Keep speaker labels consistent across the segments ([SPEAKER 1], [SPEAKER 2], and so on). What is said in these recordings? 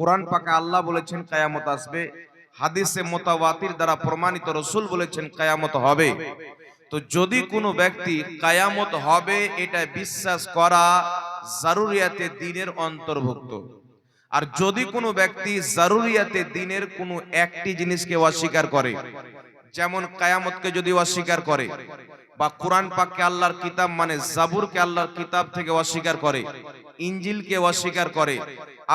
[SPEAKER 1] কোরআন পাকে আল্লাহ বলেছেন, কায়ামত আসবে। হাদিসে মোতাবাতির দ্বারা প্রমাণিত রসুল বলেছেন, কায়ামত হবে। তো যদি কোনো ব্যক্তি কায়ামত হবে, এটা বিশ্বাস করা জারুরিয়াতে দিনের অন্তর্ভুক্ত। আর যদি কোনো ব্যক্তি জারুরিয়াতে দিনের কোনো একটি জিনিসকে অস্বীকার করে যেমন কায়ামতকে যদি অস্বীকার করে, বা কোরআন পাককে আল্লাহর কিতাব মানে জাবুরকে আল্লাহর কিতাব থেকে অস্বীকার করে ইঞ্জিলকে অস্বীকার করে,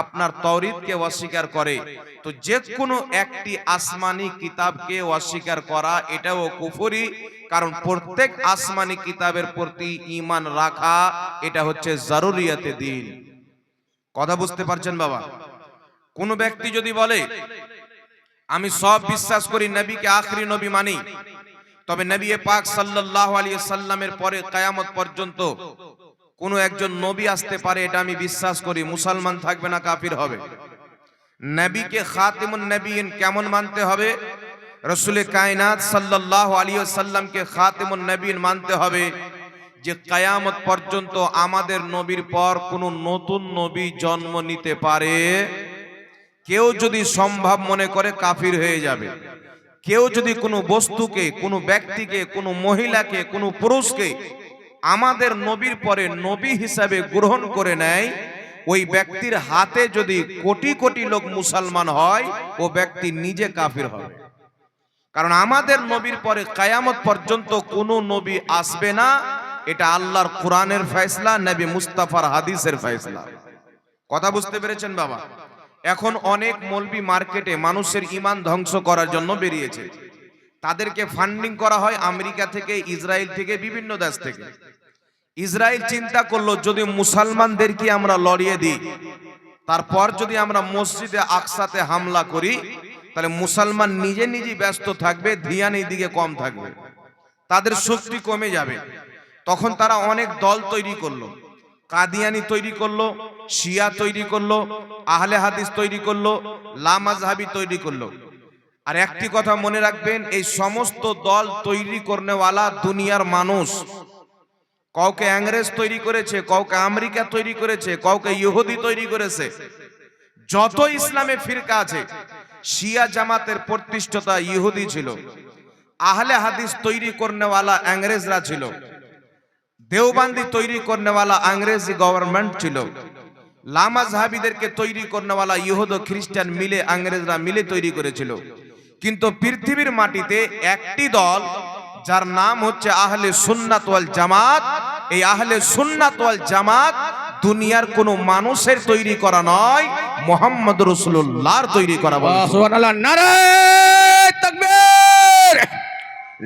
[SPEAKER 1] আপনার তৌরিদকে অস্বীকার করে, তো যে কোনো একটি আসমানি কিতাবকে অস্বীকার করা এটাও কুফরি, কারণ প্রত্যেক আসমানি কিতাবের প্রতি ঈমান রাখা এটা হচ্ছে জরুরিয়াতে দিন। কথা বুঝতে পারছেন বাবা? কোন ব্যক্তি যদি বলে আমি সব বিশ্বাস করি নবীকে আখরি নবী মানি তবে নবী পাক সাল্লাল্লাহু আলাইহি সাল্লামের পরে কিয়ামত পর্যন্ত কোন একজন নবী আসতে পারে এটা আমি বিশ্বাস করি মুসলমান থাকবে না কাফির হবে। নবীকে খাতিমুন নবীন কেমন মানতে হবে? রসুল কায়নাত সাল্লাল্লাহু আলাইহি সাল্লামকে খাতিমুন নবীন মানতে হবে। যে কায়ামত পর্যন্ত আমাদের নবীর পর কোনো নতুন নবী জন্ম নিতে পারে। কেউ যদি সম্ভব মনে করে কাফির হয়ে যাবে। কেউ যদি কোনো বস্তুকে, কোনো ব্যক্তিকে, কোনো মহিলাকে, কোনো পুরুষকে আমাদের নবীর পরে নবী হিসাবে গ্রহণ করে নেয়, ওই ব্যক্তির হাতে যদি কোটি কোটি লোক মুসলমান হয়, ও ব্যক্তি নিজে কাফির হবে। কারণ আমাদের নবীর পরে কায়ামত পর্যন্ত কোনো নবী আসবে না, এটা আল্লাহর কোরআনের ফয়সলা, নবী মুস্তাফার হাদিসের ফয়সলা। কথা বুঝতে পেরেছেন বাবা? এখন অনেক মলবি মার্কেটে মানুষের ইমান ধ্বংস করার জন্য বেরিয়েছে। তাদেরকে ফান্ডিং করা হয় আমেরিকা থেকে, ইসরায়েল থেকে, বিভিন্ন দেশ থেকে। ইসরায়েল চিন্তা করল, যদি মুসলমানদেরকে আমরা লড়িয়ে দিই? তারপর যদি আমরা মসজিদে আকসাতে হামলা করি, তাহলে মুসলমান নিজে নিজে ব্যস্ত থাকবে, ধিয়ান এই দিকে কম থাকবে। তাদের শক্তি কমে যাবে। তখন তারা অনেক দল তৈরি করল। কাদিয়ানি তৈরি করল, শিয়া তৈরি করল, আহলে হাদিস তৈরি করল লামাজহাবি তৈরি করল। আর একটি কথা মনে রাখবেন, এই সমস্ত দল তৈরি করনেওয়ালা দুনিয়ার মানুষ। কাউকে ইংরেজ তৈরি করেছে, কাউকে আমেরিকা তৈরি করেছে, কাউকে ইহুদি তৈরি করেছে। যত ইসলামে ফিরকা আছে, শিয়া জামাতের প্রতিষ্ঠতা ইহুদি ছিল। আহলে হাদিস তৈরি করনেওয়ালা ইংরেজরা ছিল। দেওবান্দি তৈরি করনেওয়ালা আংরেজি গভর্নমেন্ট ছিল। লামা জাহাবিদেরকে তৈরি করনেওয়ালা ইহুদ খ্রিস্টান মিলে আংরেজরা মিলে তৈরি করেছিল। কিন্তু পৃথিবীর মাটিতে একটি দল, যার নাম হচ্ছে আহলে সুন্নাত ওয়াল জামাত, এই আহলে সুন্নাত ওয়াল জামাত দুনিয়ার কোনো মানুষের তৈরি করা নয়, মোহাম্মদ রসুল্লাহর তৈরি করা বলে।
[SPEAKER 2] সুবহানাল্লাহ নারে তাকবীর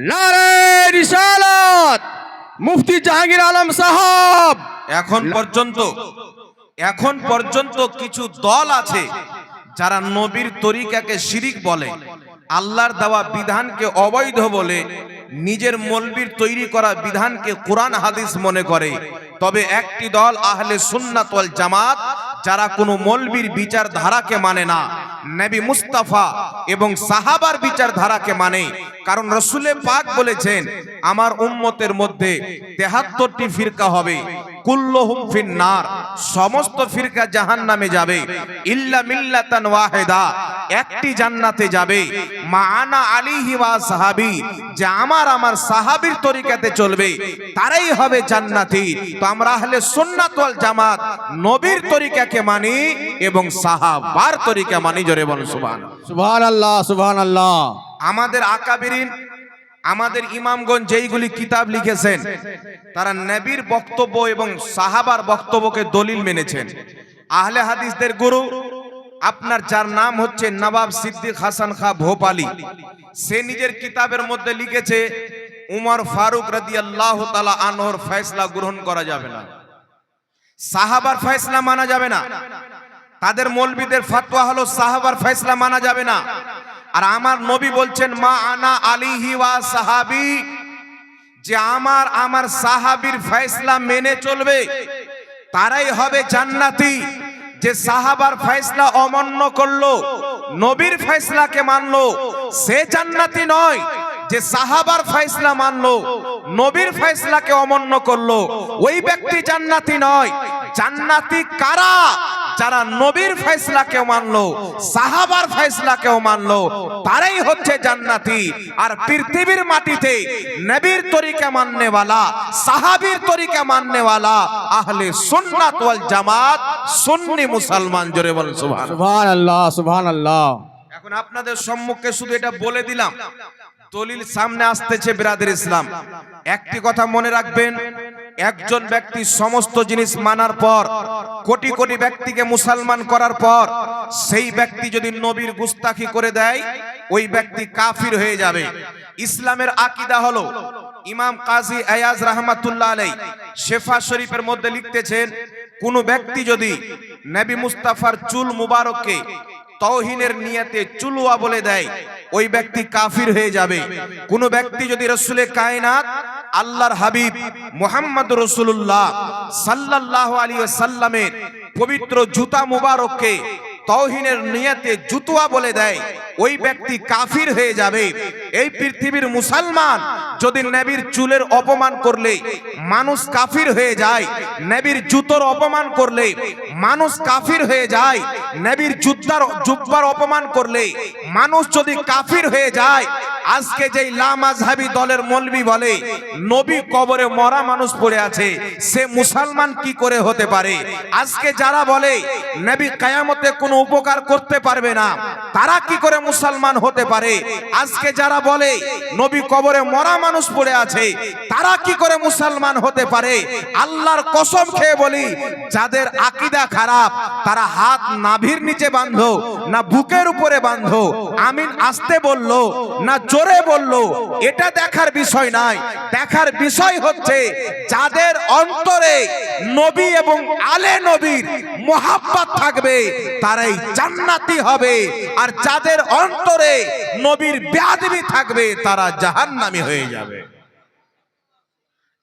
[SPEAKER 2] নারে রিসালাত। মুফতি জাহাঙ্গীর আলম সাহাব।
[SPEAKER 1] এখন পর্যন্ত এখন পর্যন্ত কিছু দল আছে যারা নবীর তরিকাকে শিরিক বলে, আল্লাহর দেওয়া বিধানকে অবৈধ বলে, নিজের মলবির তৈরি করা বিধানকে কোরআন হাদিস মনে করে। তবে একটি দল আহলে সুন্নাত জামাত যারা কোনো মলবির বিচার ধারাকে মানে না, নবী মুস্তাফা এবং সাহাবার বিচার ধারাকে মানে। কারণ রসুলে পাক বলেছেন, আমার উম্মতের মধ্যে তেহাত্তরটি ফিরকা হবে। কুল্লুহুম ফিন্নার সমস্ত ফিরকা জাহান্নামে যাবে। ইল্লা মিল্লাতান ওয়াহিদা একটি জান্নাতে যাবে। মা আনা আলিহি ওয়া সাহাবী যে আমার আমার সাহাবীর তরিকাতে চলবে তারাই হবে জান্নাতি। তো আমরা আহলে সুন্নাত ওয়াল জামাত নবীর তরিকাকে মানি এবং সাহাবার তরিকা মানি জোরে বল সুবহান
[SPEAKER 2] সুবহানাল্লাহ সুবহানাল্লাহ।
[SPEAKER 1] আমাদের আকাবিরিন আমাদের ইমামগঞ্জ যেইগুলি কিতাব লিখেছেন, তারা নবীর বক্তব্য এবং সাহাবার বক্তব্যকে দলিল মেনেছেন। আহলে হাদিসদের গুরু, আপনার যার নাম হচ্ছে নবাব সিদ্দিক হাসান খা ভোপালি, সে নিজের কিতাবের মধ্যে লিখেছে, উমর ফারুক রাদি আল্লাহ তালা আনহর ফয়সলা গ্রহণ করা যাবে না। সাহাবার ফয়সলা মানা যাবে না। তাদের মৌলবীদের ফাতোয়া হলো, সাহাবার ফয়সলা মানা যাবে না। আর আমার নবী বলছেন, মা আনা আলিহি ওয়া সাহাবি। যে আমার আমার সাহাবীর ফয়সলা মেনে চলবে, তারাই হবে জান্নাতি। যে সাহাবার ফয়সলা অমান্য করল, নবীর ফয়সলাকে মানলো, সে জান্নাতি নয়। যে সাহাবার ফয়সলা মানলো নবীর ফয়সলাকে অমান্য করল ওই ব্যক্তি জান্নাতি নয়। জান্নাতি কারা? যারা নবীর ফয়সলাকেও মানলো সাহাবার ফয়সলাকেও মানলো তারাই হচ্ছে জান্নাতি। আর পৃথিবীর মাটিতে নবীর তরিকা মাননেওয়ালা সাহাবীর তরিকা মাননেওয়ালা আহলে সুন্নাত ওয়াল জামাত সুন্নি মুসলমান জোরে বলেন সুবহান
[SPEAKER 2] সুবহান আল্লাহ সুবহান আল্লাহ
[SPEAKER 1] এখন আপনাদের সম্মুখে শুধু এটা বলে দিলাম। দলিল সামনে আসতেছে বিরাদের ইসলাম। একটি কথা মনে রাখবেন, একজন ব্যক্তি সমস্ত জিনিস মানার পর, কোটি কোটি ব্যক্তিকে মুসলমান করার পর, সেই ব্যক্তি যদি নবীর গুস্তাখি করে দেয়, ওই ব্যক্তি কাফির হয়ে যাবে। ইসলামের আকিদা হলো, ইমাম কাজী আয়াজ রহমাতুল্লাহ আলাই শেফা শরীফের মধ্যে লিখতেছেন, কোন ব্যক্তি যদি নবী মুস্তাফার চুল মুবারককে তৌহিনের নিয়াতে চুলুয়া বলে দেয়, ওই ব্যক্তি কাফির হয়ে যাবে। কোন ব্যক্তি যদি রসুলে কায়নাত, আল্লাহর হাবিব মোহাম্মদ রসুল্লাহ সাল্লাহ আলী সাল্লামের পবিত্র জুতা মুবারককে তৌহিনের নিয়াতে জুতুয়া বলে দেয়, ওই ব্যক্তি কাফির হয়ে যাবে। এই পৃথিবীর মুসলমান যদি নেবির চুলের অপমান করলে মানুষ কাফির হয়ে যায়, নেবির জুতোর অপমান করলে মানুষ কাফির হয়ে যায়, নেবির জুতার জুব্বার অপমান করলে মানুষ যদি কাফির হয়ে যায়, আজকে যেই লামাজহাবি দলের মলবি বলে, নবী কবরে মরা মানুষ পড়ে আছে, সে মুসলমান কি করে হতে পারে? আজকে যারা বলে, নবী কায়ামতে কোনো উপকার করতে পারবে না, তারা কি করে মুসলমান হতে পারে? আজকে যারা বলে, নবী কবরে মরা মানুষ পড়ে আছে, তারা কি করে মুসলমান হতে পারে? আল্লাহর কসম খেয়ে বলি, যাদের আকিদা খারাপ, তারা হাত নাভির নিচে বাঁধো, না বুকের উপরে বাঁধো আমিন আসতে বলল, না জোরে বলল, এটা দেখার বিষয় নাই। দেখার বিষয় হচ্ছে, যাদের অন্তরে নবী এবং আলে নবীর মোহাব্বত থাকবে, তারাই জান্নাতি হবে। আর যাদের অন্তরে নবীর ব্যাধবি থাকবে, তারা জাহান্নামী হয়ে যাবে।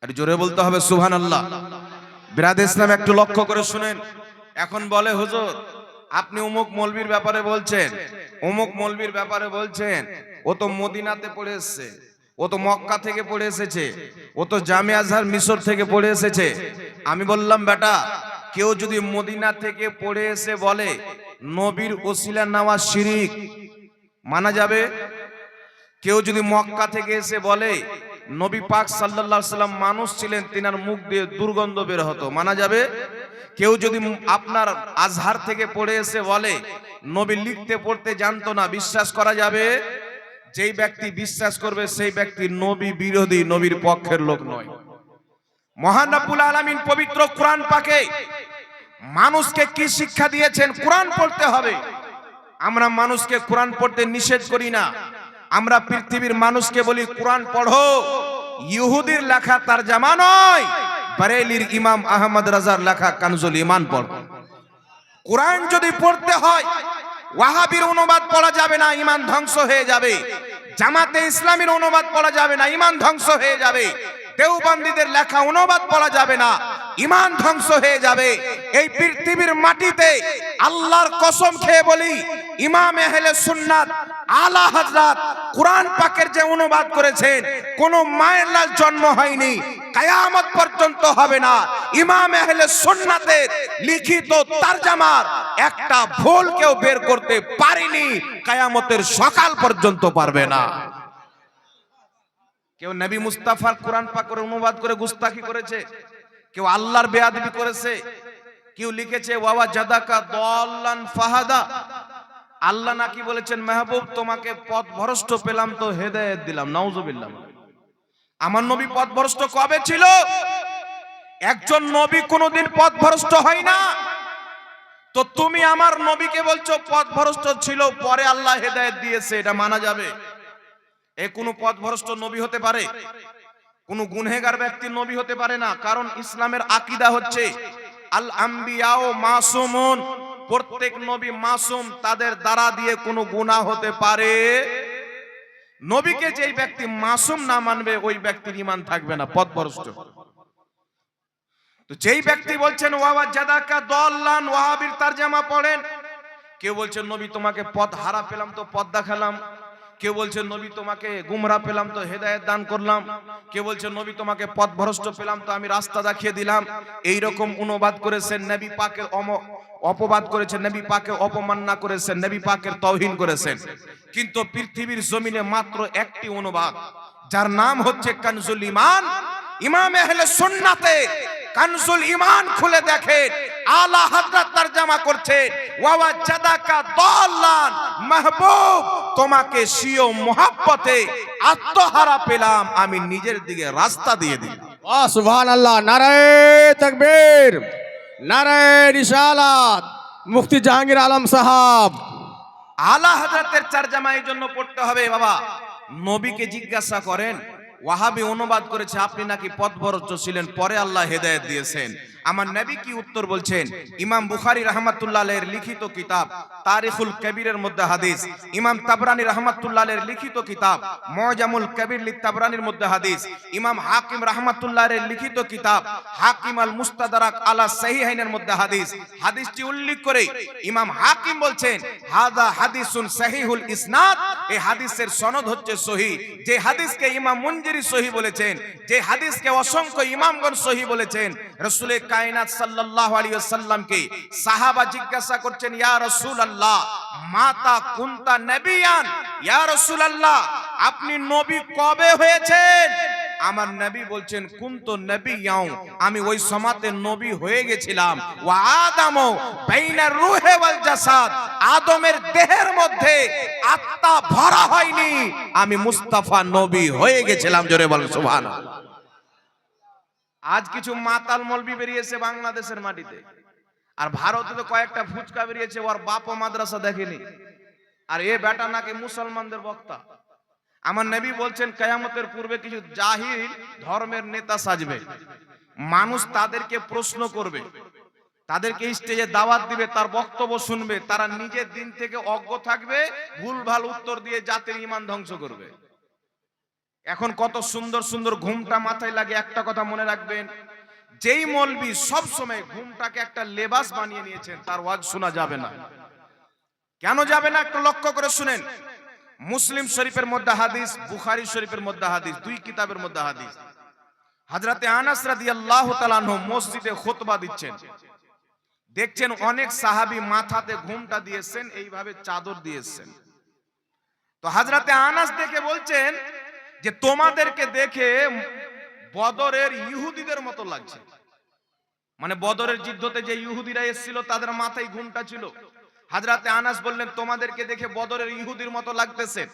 [SPEAKER 1] আর জোরে বলতে হবে সুহান আল্লাহ বিরাদ ইসলাম একটু লক্ষ্য করে শুনেন। এখন বলে, হুজুর, আপনি অমুক মলবির ব্যাপারে বলছেন। অমুক মলবির ব্যাপারে বলছেন, ও তো মদিনাতে পড়ে এসছে, ও তো মক্কা থেকে পড়ে এসেছে, ও তো জামে আজহার মিশর থেকে পড়ে এসেছে। আমি বললাম, বেটা, কেউ যদি মদিনা থেকে পড়ে এসে বলে, নবীর ওসিলা নেওয়া শিরিক, মানা যাবে? কেউ যদি মক্কা থেকে এসে বলে, নবী পাক সাল্লাল্লাহু সাল্লাম মানুষ ছিলেন, তিনার মুখ দিয়ে দুর্গন্ধ বের হতো, মানা যাবে? কেউ যদি আপনার আজহার থেকে পড়ে এসে বলে, নবী লিখতে, পড়তে জানতো না, বিশ্বাস করা যাবে? যেই ব্যক্তি বিশ্বাস করবে, সেই ব্যক্তি নবী বিরোধী, নবীর পক্ষের লোক নয়। মহান রব্বুল আলামিন পবিত্র কোরআন পাকে মানুষকে কি শিক্ষা দিয়েছেন? কোরআন পড়তে হবে। আমরা মানুষকে কোরআন পড়তে নিষেধ করি না। আমরা পৃথিবীর মানুষকে বলি, কোরআন পড়ো। ইহুদির লেখা তার জামা নয়। বারেলির ইমাম আহমদ রাজার লেখা কানজুল ইমান পড়ো। কোরআন যদি পড়তে হয়, ওয়াহাবির অনুবাদ পড়া যাবে না ইমান ধ্বংস হয়ে যাবে। জামাতে ইসলামের অনুবাদ পড়া যাবে না ইমান ধ্বংস হয়ে যাবে। দেওবন্দীদের লেখা অনুবাদ পড়া যাবে না। ইমান ধ্বংস হয়ে যাবে। এই পৃথিবীর মাটিতে আল্লাহর কসম খেয়ে বলি, ইমাম আহলে সুন্নাত, আলা হযরত কোরআন পাকের যে অনুবাদ করেছেন, কোন মায়ের লাল জন্ম হয়নি, কায়ামত পর্যন্ত হবে না। ইমাম আহলে সুন্নাতের লিখিত তারজামার একটা ভুল কেউ বের করতে পারেনি, কায়ামতের সকাল পর্যন্ত পারবে না। কেউ নবী মুস্তাফার কোরআন পাকের অনুবাদ করে গুস্তাখি করেছে? কেউ আল্লাহর বেয়াদবি করেছে, কেউ লিখেছে ওয়াবা জাদাকা দল্লান ফাহাদা। আল্লাহ নাকি বলেছেন, মেহবুব, তোমাকে পথ ভরষ্ট পেলাম তো হেদায়েত দিলাম, নাউজুবিল্লাহ। আমার নবী পথ ভরষ্ট কবে ছিল? একজন নবী কোনোদিন পথ ভরষ্ট হয় না। তো তুমি আমার নবীকে বলছো পথ ভরষ্ট ছিল, পরে আল্লাহ হেদায়েত দিয়েছে, এটা মানা যাবে। এ কোনো পথ ভরষ্ট নবী হতে পারে? কোন গুনহেগার ব্যক্তি নবী হতে পারে না, কারণ ইসলামের আকিদা হচ্ছে আল আম্বিয়াও মাসুমুন, প্রত্যেক নবী মাসুম তাদের দ্বারা দিয়ে কোনো গুনাহ হতে পারে। নবীকে যেই ব্যক্তি মাসুম না মানবে, ওই ব্যক্তির ইমান থাকবে না পথভ্রষ্ট তো যেই ব্যক্তি বলছেন, ওয়াবা জাদাকা দল্লান ওয়াহাবির তারজামা পড়েন, কেউ বলছেন, নবী তোমাকে পথ হারা পেলাম তো পথ দেখালাম। কেউ বলছে, নবী তোমাকে গুমরা পেলাম তো হেদায়েত দান করলাম। কেউ বলছে, নবী তোমাকে পথ ভ্রষ্ট পেলাম তো আমি রাস্তা দেখিয়ে দিলাম। এই রকম অনুবাদ করেছেন, নবী পাকের অপবাদ করেছেন, নবী পাকে অপমাননা করেছেন, নবী পাকের তৌহিন করেছেন। কিন্তু পৃথিবীর জমিনে মাত্র একটি অনুবাদ, যার নাম হচ্ছে কানজুল ইমান ইমাম আহলে সুন্নাতে কানজুল ইমান খুলে দেখেন, আলা হযরত তরজমা করছে ওয়া জাদাকা দাল্লান মাহবুব। তোমাকে সিও মহাপথে আত্মহারা পেলাম আমি নিজের দিকে রাস্তা দিয়ে দিলাম।
[SPEAKER 2] সুবহান আল্লাহ নারায় নারায়ণ নারায় মুক্তি মুফতি জাহাঙ্গীর আলম সাহাব।
[SPEAKER 1] আলা চার জামাই জন্য পড়তে হবে বাবা। নবীকে জিজ্ঞাসা করেন ওয়াহাবি অনুবাদ করেছে আপনি নাকি পথ ছিলেন পরে আল্লাহ হেদায়ত দিয়েছেন। আমার নবী কি উত্তর বলছেন? ইমাম বুখারী রাহমাতুল্লাহ এর লিখিত কিতাব তারিখুল কবিরের মধ্যে হাদিস। ইমাম তাবরানী রাহমাতুল্লাহ এর লিখিত কিতাব মজামুল কবির তাবরানির মধ্যে হাদিস। ইমাম হাকিম রাহমাতুল্লাহ এর লিখিত কিতাব হাকিম আল মুস্তাদরাক আলা সহিহাইনের মধ্যে হাদিস। হাদিসটি উল্লেখ করে ইমাম হাকিম বলছেন হাদা হাদিসুন সহিহুল ইসনাদ। এই হাদিসের সনদ হচ্ছে সহি। যে হাদিসকে ইমাম মুনজিরি সহি বলেছেন যে হাদিসকে অসংখ্য ইমামগণ সহি বলেছেন রাসূলের কায়নাত সাল্লাল্লাহু আলাইহি ওয়াসাল্লামকে সাহাবা জিজ্ঞাসা করছেন, ইয়া রাসূলুল্লাহ, মাতা কুনতা নবিয়ান? ইয়া রাসূলুল্লাহ, আপনি নবী কবে হয়েছেন? আমার নবী বলছেন, কুন্ত নবী ইয়াও আমি ওই সমাতে নবী হয়ে গেছিলাম। ওয়া আদামও বাইনা রূহে ওয়াল জাসাদ, আদমের দেহের মধ্যে আত্মা ভরা হয়নি। আমি মুস্তাফা নবী হয়ে গেছিলাম, জোরে বলেন সুবহানাল্লাহ। আজ কিছু মাতাল মলবি বেরিয়েছে বাংলাদেশের মাটিতে। আর ভারতে তো কয়েকটা ফুচকা বেরিয়েছে, ওর বাপ মাদ্রাসা দেখেনি। আর এ বেটা নাকি মুসলমানদের বক্তা। আমার নবী বলছেন, কেয়ামতের পূর্বে কিছু জাহিল ধর্মের নেতা সাজবে। মানুষ তাদেরকে প্রশ্ন করবে। তাদেরকে স্টেজে দাওয়াত দিবে, তার বক্তব্য শুনবে। তারা নিজের দিন থেকে অজ্ঞ থাকবে ভুলভাল উত্তর দিয়ে জাতির ইমান ধ্বংস করবে। এখন কত সুন্দর সুন্দর ঘুমটা মাথায় লাগে, একটা কথা মনে রাখবেন। যেই মলবি সব সময় ঘুমটাকে একটা লেবাস বানিয়ে নিয়েছেন, তার ওয়াজ শোনা যাবে না। কেন যাবে না একটু লক্ষ্য করে শুনেন। মুসলিম শরীফের মধ্যে হাদিস, বুখারী শরীফের মধ্যে হাদিস, দুই কিতাবের মধ্যে হাদিস। হযরতে আনাস রাদিয়াল্লাহু তাআলা মসজিদে খুতবা দিচ্ছেন। দেখছেন অনেক সাহাবী মাথাতে ঘুমটা দিয়েছেন, এইভাবে চাদর দিয়েছেন। তো হযরতে আনাস দেখে বলছেন যে তোমাদেরকে দেখে বদরের ইহুদিদের মতো লাগছে। মানে বদরের যুদ্ধতে যে ইহুদিরা এসেছিল, তাদের মাথায় ঘুমটা ছিল। হাজরাতে আনাস বললেন, তোমাদেরকে দেখে বদরের ইহুদির মতো লাগতেছে।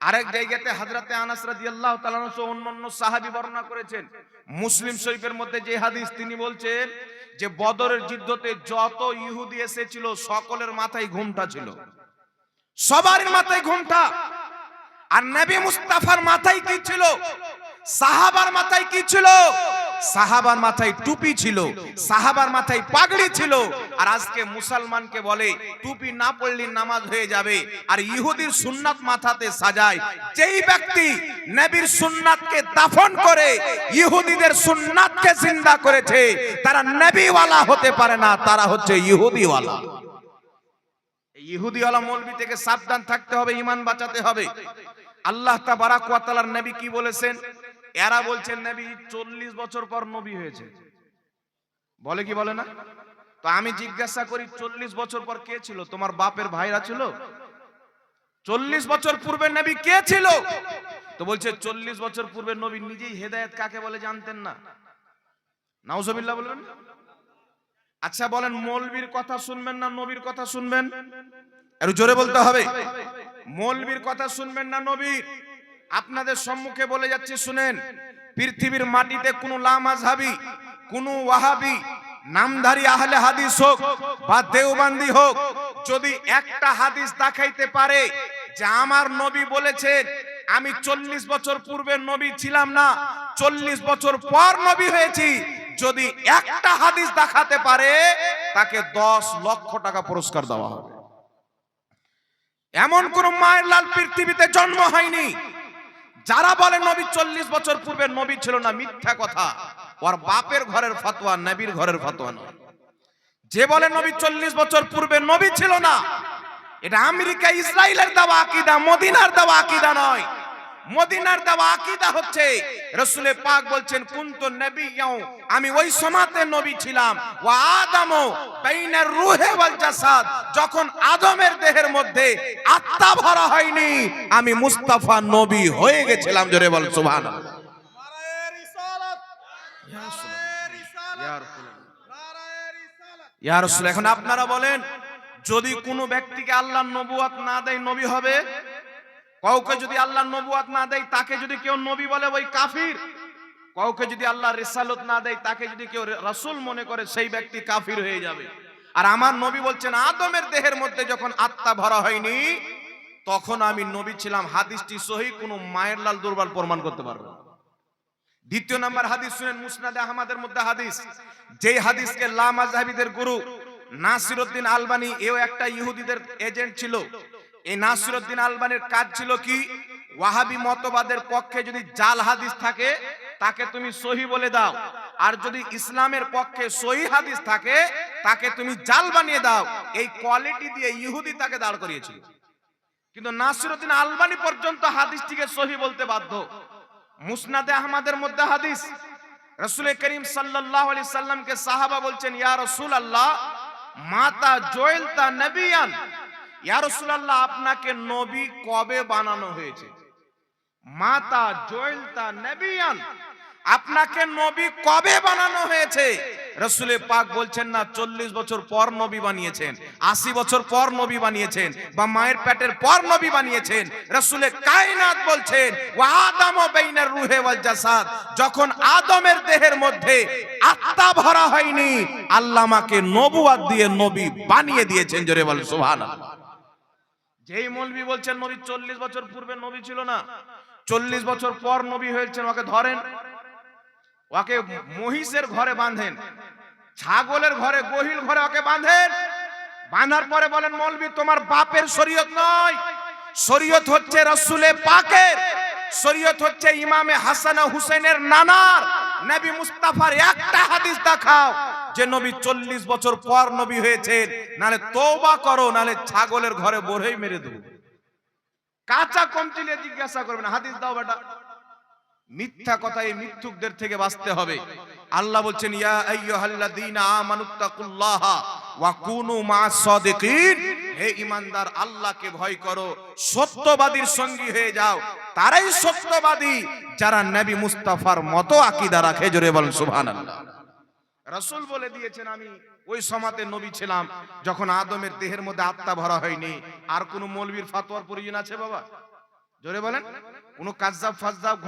[SPEAKER 1] আরেক জায়গাতে হাজরাতে আনাস রাদিয়াল্লাহু তাআলা সহ অন্যান্য সাহাবী বর্ণনা করেছেন। মুসলিম শরীফের মধ্যে যে হাদিস তিনি বলছেন যে, বদরের যুদ্ধতে যত ইহুদি এসেছিল, সকলের মাথায় ঘুমটা ছিল। সবার মাথায় ঘুমটা। আর নবী মুস্তাফার মাথায় কি ছিল? সাহাবার মাথায় কি ছিল? সাহাবার মাথায় টুপি ছিল। সাহাবার মাথায় পাগড়ি ছিল। আর আজকে মুসলমানকে বলে, টুপি না পড়লে নামাজ হয়ে যাবে। আর ইহুদির সুন্নাত মাথাতে সাজায়। যেই ব্যক্তি নবীর সুন্নাতকে দাফন করে, ইহুদিদের সুন্নাতকে জিন্দা করেছে, তারা নবীওয়ালা হতে পারে না, তারা হচ্ছে ইহুদিওয়ালা। ইহুদিওয়ালা মৌলবি থেকে সাবধান থাকতে হবে, ইমান বাঁচাতে হবে। আল্লাহ তাবারাক নবী কি বলেছেন? এরা বলছেন, নবী 40 বছর পর নবী হয়েছে। বলে কি বলে না? তো আমি জিজ্ঞাসা করি 40 বছর পর কে ছিল? তোমার বাপের ভাইরা ছিল? 40 বছর পূর্বে নবী কে ছিল? তো বলছে 40 বছর পূর্বে নবী নিজেই হেদায়েত কাকে বলে জানতেন না? নাউজুবিল্লাহ বলবেন আচ্ছা বলেন, মৌলবীর কথা শুনবেন না নবীর কথা শুনবেন? আর জোরে বলতে হবে। মৌলবীর কথা শুনবেন না নবীর আপনাদের সম্মুখে বলে যাচ্ছে, শুনেন। পৃথিবীর মাটিতে কোনো লামাজহাবি কোনো ওয়াহাবি, নামধারী আহলে হাদিস হোক বা দেওবান্দি হোক, যদি একটা হাদিস দেখাইতে পারে যে আমার নবী বলেছেন, আমি চল্লিশ বছর পূর্বে নবী ছিলাম না, চল্লিশ বছর পর নবী হয়েছি যদি একটা হাদিস দেখাতে পারে, তাকে দশ লক্ষ টাকা পুরস্কার দেওয়া হবে। এমন কোন মায়ের লাল পৃথিবীতে জন্ম হয়নি। যারা বলে নবী চল্লিশ বছর পূর্বে নবী ছিল না, মিথ্যা কথা। ওর বাপের ঘরের ফতোয়া, নবীর ঘরের ফতোয়া নয়। যে বলে নবী চল্লিশ বছর পূর্বে নবী ছিল না, এটা আমেরিকা, ইসরায়েলের দেওয়া আকিদা, মদিনার দেওয়া আকিদা নয়। মদিনার দেওয়া আকিদা হচ্ছে রসুলে পাক বলছেন, কুন্ত নবী আমি ওই সমাতে নবী ছিলাম। ও আদম বাইনার রুহে ওয়াল জাসাদ, যখন আদমের দেহের মধ্যে আত্মা ভরা হয়নি, আমি মুস্তাফা নবী হয়ে গেছিলাম, জোরে বল, সুবহানাল্লাহ। ইয়া রাসূল, এখন আপনারা বলেন, যদি কোনো ব্যক্তিকে আল্লাহ নবুয়াত না দেয়, নবী হবে? কাউকে যদি আল্লাহ নবুয়াত না দেয়, তাকে যদি কেউ নবী বলে, ওই কাফির। কাউকে যদি আল্লাহ রিসালত না দেয়, তাকে যদি কেউ রাসূল মনে করে, সেই ব্যক্তি কাফির হয়ে যাবে। আর আমার নবী বলছেন, আদমের দেহের মধ্যে যখন আত্মা ভরা হয়নি, তখন আমি নবী ছিলাম। হাদিসটি সহি, কোনো মায়ের লাল দুর্বল প্রমাণ করতে পারব দ্বিতীয় নাম্বার হাদিস শুনেন মুসনাদে আহমদের মধ্যে হাদিস। যেই হাদিসকে লা মাযহাবিদের গুরু নাসিরউদ্দিন আলবানি, এও একটা ইহুদিদের এজেন্ট ছিল। এই নাসিরউদ্দিন আলবানির কাজ ছিল কি? ওয়াহাবি মতবাদের পক্ষে যদি জাল হাদিস থাকে, তাকে তুমি সহি বলে দাও। আর যদি ইসলামের পক্ষে সহি হাদিস থাকে, তাকে তুমি জাল বানিয়ে দাও। এই কোয়ালিটি দিয়ে ইহুদি তাকে দাঁড় করিয়েছিল। কিন্তু নাসিরউদ্দিন আলবানি পর্যন্ত হাদিসটিকে সহি বলতে বাধ্য। মুসনাদে আহমাদের মধ্যে হাদিস। রসুল করিম সাল্লাল্লাহু আলাইহি সাল্লামকে সাহাবা বলছেন, ইয়া রাসূল আল্লাহ মাতা জয়েলতা নবিয়ান ইয়া রাসূল আল্লাহ আপনাকে নবী কবে বানানো হয়েছে? মাতা জয়েলতা নবিয়ান, আপনাকে নবী কবে বানানো হয়েছে? রসুলে পাক বলছেন না, চল্লিশ বছর পর নবী বানিয়েছেন, আশি বছর পর নবী বানিয়েছেন, বা মায়ের পেটের পর নবী বানিয়েছেন। রসুলে কায়নাত বলছেন ও আদম বেইনার রুহে ওয়াল জাসাদ, যখন আদমের দেহের মধ্যে আত্মা ভরা হয়নি, আল্লাহ আমাকে নবুয়াত দিয়ে নবী বানিয়ে দিয়েছেন, জোরে বল সুবহানাল্লাহ। যেই মৌলবি বলছেন, নবী চল্লিশ বছর পূর্বে নবী ছিল না। চল্লিশ বছর পর নবী হয়েছেন, ওকে ধরেন। ওকে মহিষের ঘরে বাঁধেন, ছাগলের ঘরে গহিল ঘরে ওকে বাঁধেন। বাঁধার পরে বলেন, মৌলবি, তোমার বাপের শরীয়ত নয়। শরীয়ত হচ্ছে রসুলে পাকের। শরীয়ত হচ্ছে ইমামে হাসান হুসেনের নানার। নবী মুস্তাফার একটা হাদিস দেখাও, যে নবী চল্লিশ বছর পর নবী হয়েছেন, নালে তৌবা করো, নালে ছাগলের ঘরে বরেই মেরে দেবো। কাঁচা কমচিলে জিজ্ঞাসা করবেন হাদিস দাও বেটা। মিথ্যা কথা এই মিথ্যুকদের থেকে বাঁচতে হবে। আল্লাহ বলছেন, ইয়া আইয়ুহাল্লাযীনা আমানুত্তাকুল্লাহা ওয়া কুনু মা'আস সাদিকিন হে ঈমানদার আল্লাহকে ভয় করো, সত্যবাদীর সঙ্গী হয়ে যাও। তারাই সত্যবাদী, যারা নবী মুস্তাফার মতো আকীদা রাখে। জোরে বলেন, সুবহানাল্লাহ। রাসূল বলে দিয়েছেন, আমি ওই সমাতে নবী ছিলাম, যখন আদমের দেহের মধ্যে আত্মা ভরা হয়নি। আর কোন মৌলবীর ফাতোয়ার প্রয়োজন আছে বাবা? জোরে বলেন। কোন কাজ্জাব ফাজ্জাব